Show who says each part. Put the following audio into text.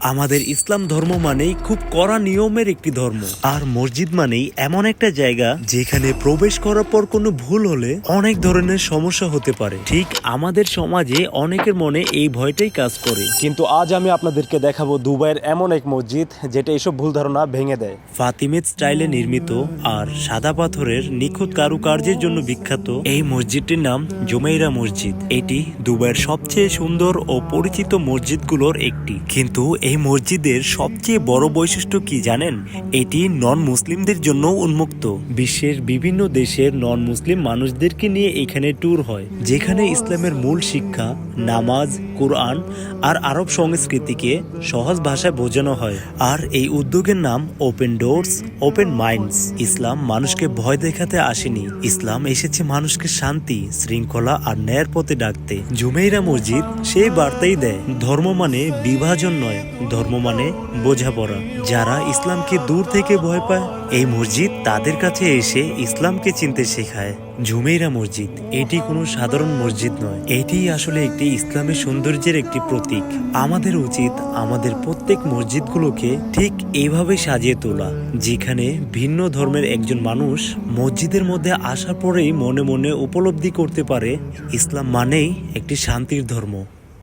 Speaker 1: আমাদের ইসলাম ধর্ম মানেই খুব কড়া নিয়মের একটি ধর্ম। আর মসজিদ মানেই এমন একটা জায়গা যেখানে প্রবেশ করার পর কোনো ভুল হলে অনেক ধরনের সমস্যা হতে পারে। ঠিক আমাদের সমাজে অনেকের মনে এই ভয়টাই কাজ করে।
Speaker 2: কিন্তু আজ আমি আপনাদেরকে দেখাবো দুবাইয়ের এমন এক মসজিদ যেটা এইসব ভুল ধারণা ভেঙে দেয়।
Speaker 1: ফাতিমেদ স্টাইলে নির্মিত আর সাদা পাথরের নিখুঁত কারুকার্যের জন্য বিখ্যাত এই মসজিদটির নাম জুমেইরা মসজিদ। এটি দুবাইয়ের সবচেয়ে সুন্দর ও পরিচিত মসজিদগুলোর একটি। কিন্তু এই মসজিদের সবচেয়ে বড় বৈশিষ্ট্য কি জানেন? এটি নন মুসলিমদের জন্য উন্মুক্ত। বিশ্বের বিভিন্ন দেশের নন মুসলিম মানুষদেরকে নিয়ে এখানে ট্যুর হয়, যেখানে ইসলামের মূল শিক্ষা নামাজ, কোরআন আর আরব সংস্কৃতিকে সহজ ভাষায় বোঝানো হয়। আর এই উদ্যোগের নাম open doors open minds Islam মানুষকে ভয় দেখাতে আসেনি। ইসলাম এসেছে মানুষকে শান্তি, শৃঙ্খলা আর ন্যায়ের পথে ডাকতে। জুমেইরা মসজিদ সেই বার্তাই দেয়। ধর্ম মানে বিভাজন নয়, ধর্ম মানে বোঝাপড়া। যারা ইসলামকে দূর থেকে ভয় পায় এই মসজিদ তাদের কাছে এসে ইসলামকে চিনতে শেখায়। ঝুমেরা মসজিদ, এটি কোনো সাধারণ মসজিদ নয়। এটি আসলে একটি ইসলামের সৌন্দর্যের একটি প্রতীক। আমাদের উচিত আমাদের প্রত্যেক মসজিদগুলোকে ঠিক এইভাবে সাজিয়ে তোলা, যেখানে ভিন্ন ধর্মের একজন মানুষ মসজিদের মধ্যে আসার পরেই মনে মনে উপলব্ধি করতে পারে ইসলাম মানেই একটি শান্তির ধর্ম।